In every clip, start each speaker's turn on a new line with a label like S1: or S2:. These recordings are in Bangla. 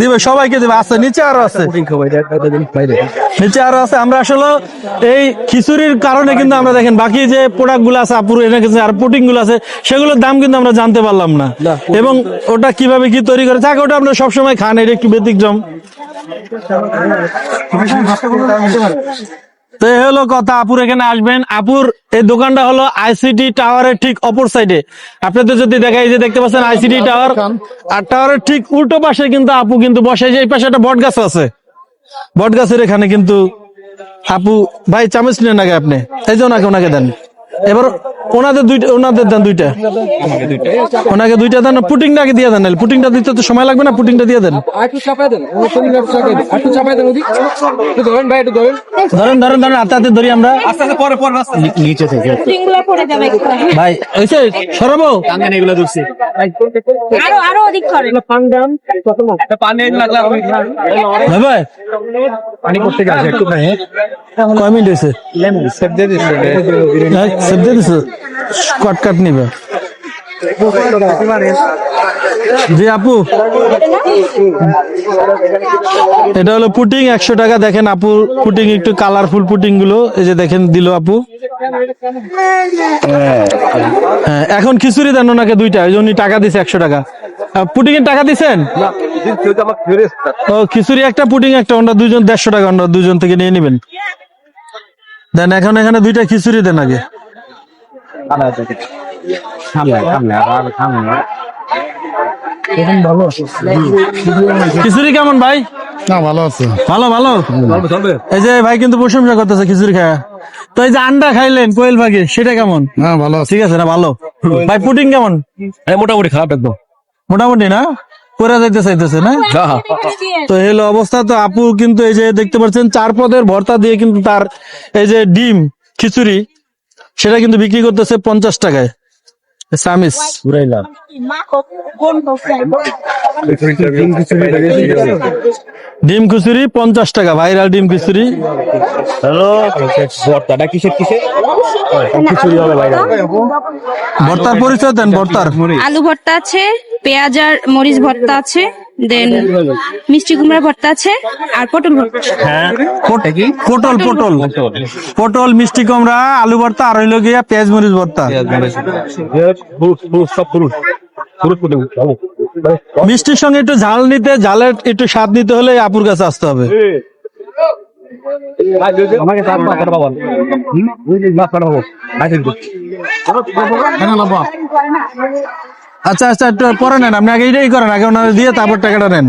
S1: দিবে সবাইকে দিবে। আছে নিচে আরও আছে। নিচে আরও আছে। আমরা আসলে এই খিচুড়ির কারণে কিন্তু আমরা দেখেন বাকি যে প্রোডাক্টগুলো আছে আপুর এনে গেছে আর পুটিংগুলো আছে সেগুলোর দাম কিন্তু আমরা জানতে পারলাম না।
S2: না।
S1: এবং ওটা কীভাবে কি তৈরি করে থাকে ওটা আমরা সবসময় খান এটা একটু ব্যতিক্রম। তো এই হলো কথা, আপুর এখানে আসবেন। আপুর এই দোকানটা হলো আইসিটি টাওয়ারের ঠিক অপর সাইডে আপনি তো যদি দেখাই যে দেখতে পাচ্ছেন আইসিটি টাওয়ার আর টাওয়ারের ঠিক উল্টো পাশে কিন্তু আপু কিন্তু বসে যে এই পাশে একটা বট গাছ আছে। বট গাছের এখানে কিন্তু আপু, ভাই চামচ নেন আগে আপনি? এই জন্য ওনাকে ওনাকে দেন। এবার ওনাদের দুইটা ওনাদের দেন দুইটা। ওনাকে দুইটা। দেন পুটিংটা আগে দিয়ে দেন পুটিংটা দিতে তো সময় লাগবে না পুটিংটা দিয়ে দেন।
S2: ধরেন ধরেন।
S1: ধরেন হাতে হাতে ধরি আমরা।
S2: আস্তে আস্তে পরে পরে নিচে থেকে।
S1: ভাই ওইসে সরাবো।
S2: টাঙ্গান এগুলো ধরছি।
S3: আরও আরও অধিক করে
S2: পানি লাগলা
S1: ভাই ভাই।
S2: পানি করতে গেছে একটু
S1: কয় মিনিট হয়েছে?
S2: দিয়ে দিচ্ছে
S1: হ্যাঁ, কটকাট নিবে। জি আপু। এটা হলো পুটিং একশো টাকা দেখেন আপু পুটিং একটু কালারফুল পুটিংগুলো এই যে দেখেন দিল আপু। হ্যাঁ এখন খিচুড়ি দেন ওনাকে দুইটা ওই জন্য টাকা দিছে একশো টাকা। পুটিং এর টাকা দিছেন? ও খিচুড়ি একটা পুটিং একটা ওনারা দুজন দেড়শো টাকা ওনারা দুজন থেকে নিয়ে নেবেন। দেন এখন এখানে দুইটা খিচুড়ি দেন আগে। খিচুড়ি কেমন ভাই?
S4: না ভালো আছে।
S1: ভালো ভালো? এই যে ভাই কিন্তু প্রশংসা করতেছে খিচুড়ি খায়। তো এই যে আন্ডা খাইলেন কোয়েল ভাগে সেটা কেমন?
S4: হ্যাঁ ভালো
S1: ঠিক আছে না ভালো। ভাই পুটিং কেমন?
S2: মোটামুটি খারাপ একদম।
S1: মোটামুটি না? করে যাইতে চাইতেছে না? তো হলো অবস্থা। তো আপু কিন্তু এই যে দেখতে পাচ্ছেন চার পদের ভর্তা দিয়ে কিন্তু তার এই যে ডিম খিচুড়ি। সেটা কিন্তু বিক্রি করতেছে পঞ্চাশ টাকায়। সামিস। ডিম খিচুড়ি পঞ্চাশ টাকা ভাইরাল ডিম খিচুড়ি
S2: ভর্তাটা কিসের কিসের? খিচুড়ি হবে বাইরে
S1: ভর্তার পরিচয় দেন ভর্তার
S3: আলু ভর্তা আছে পেঁয়াজ আর মরিচ ভর্তা আছে। দেন মিষ্টি কুমড়া ভর্তা আছে আর পটল ভর্তা
S1: পটল পটল। পটল মিষ্টি কুমড়া আলু ভর্তা আর হইল গিয়া পেঁয়াজ মরিচ ভর্তা। মিষ্টির সঙ্গে একটু ঝাল নিতে ঝালের একটু স্বাদ নিতে হলে আপুর কাছে আসতে হবে।
S2: আমাকে
S1: আচ্ছা আচ্ছা একটু পরে নেন, আপনি আগে এটাই করেন, আগে ওনারা দিয়ে তারপর টাকাটা নেন।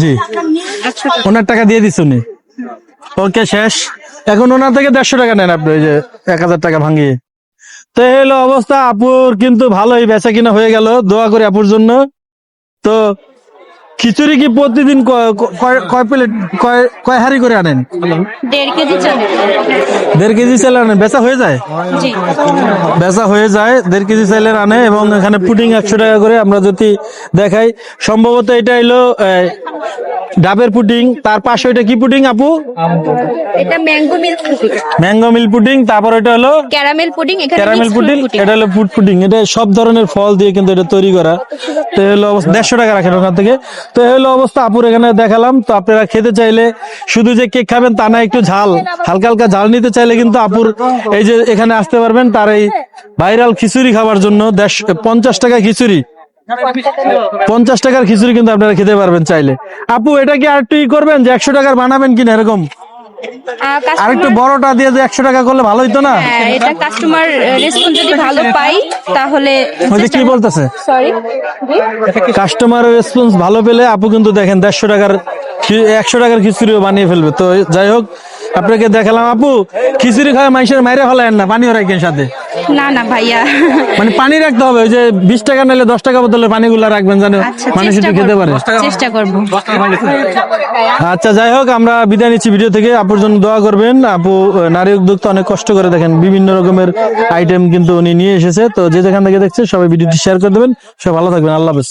S1: জি। ওনার টাকা দিয়ে দিস উনি। ওকে, শেষ। এখন ওনার থেকে দেড়শো টাকা নেন আপনি, ওই যে এক হাজার টাকা ভাঙিয়ে। তো হলো অবস্থা, আপুর কিন্তু ভালোই বেচা কিনা হয়ে গেল, দোয়া করি আপুর জন্য। তো খিচুড়ি কি প্রতিদিন কয়- প্লেট কয় হাড়ি করে আনেন?
S3: দেড় কেজি চলে।
S1: দেড় কেজি চাইলে আনেন বেচা হয়ে যায়? বেচা হয়ে যায় দেড় কেজি আনে এবং এখানে পুডিং একশো টাকা করে আমরা যদি দেখাই সম্ভবত এটা হলো ডাবের পুডিং। তার পাশে ওইটা কি পুডিং আপু?
S3: এটা mango milk pudding.
S1: Mango milk pudding তারপর এটা হলো
S3: ক্যারামেল পুডিং এখানে
S1: ক্যারামেল পুডিং এটা হলো ফুড পুডিং। এটা সব ধরনের ফল দিয়ে কিন্তু এটা তৈরি করা। তো হলো অবস্থা। দেড়শো টাকা রাখেন ওখান থেকে। তো এই হলো অবস্থা, আপুর এখানে দেখালাম। তো আপনারা খেতে চাইলে শুধু যে কেক খাবেন তা না, একটু ঝাল, হালকা হালকা ঝাল নিতে চাইলে কিন্তু আপুর এই যে এখানে আসতে পারবেন, তার এই ভাইরাল খিচুড়ি খাবার জন্য পঞ্চাশ টাকা খিচুড়ি। পঞ্চাশ টাকার খিচুড়ি কিন্তু আপনারা খেতে পারবেন চাইলে। আপু, এটা কি আর একটু ই করবেন যে একশো টাকার বানাবেন কিনা, এরকম?
S3: আর
S1: একটু বড়টা দিয়ে যে একশো টাকা করলে ভালো হইতো না?
S3: হ্যাঁ এটা কাস্টমার রেসপন্স যদি ভালো পাই তাহলে
S1: ওই যে কি বলতেছে?
S3: সরি
S1: কাস্টমার রেসপন্স ভালো পেলে আপু কিন্তু দেখেন দেড়শো টাকার একশো টাকার খিচুড়িও বানিয়ে ফেলবে। তো যাই হোক আপনাকে দেখালাম আপু খিচুড়ি খাওয়া মানুষের মাইরে ফেলেন না পানিও রাখেন সাথে।
S3: না না ভাইয়া।
S1: মানে পানি রাখতে হবে ওই যে বিশ টাকা নিলে দশ টাকা বদলে পানিগুলো রাখবেন জানো
S3: আচ্ছা
S1: মানুষ একটু খেতে পারে।
S3: চেষ্টা করব।
S1: আচ্ছা যাই হোক আমরা বিদায় নিচ্ছি ভিডিও থেকে। আপুর জন্য দোয়া করবেন। আপু নারী উদ্যোক্তা অনেক কষ্ট করে দেখেন বিভিন্ন রকমের আইটেম কিন্তু উনি নিয়ে এসেছে। তো যে যেখান থেকে দেখছে সবাই ভিডিওটি শেয়ার করে দেবেন। সবাই ভালো থাকবেন। আল্লাহ হাফেজ।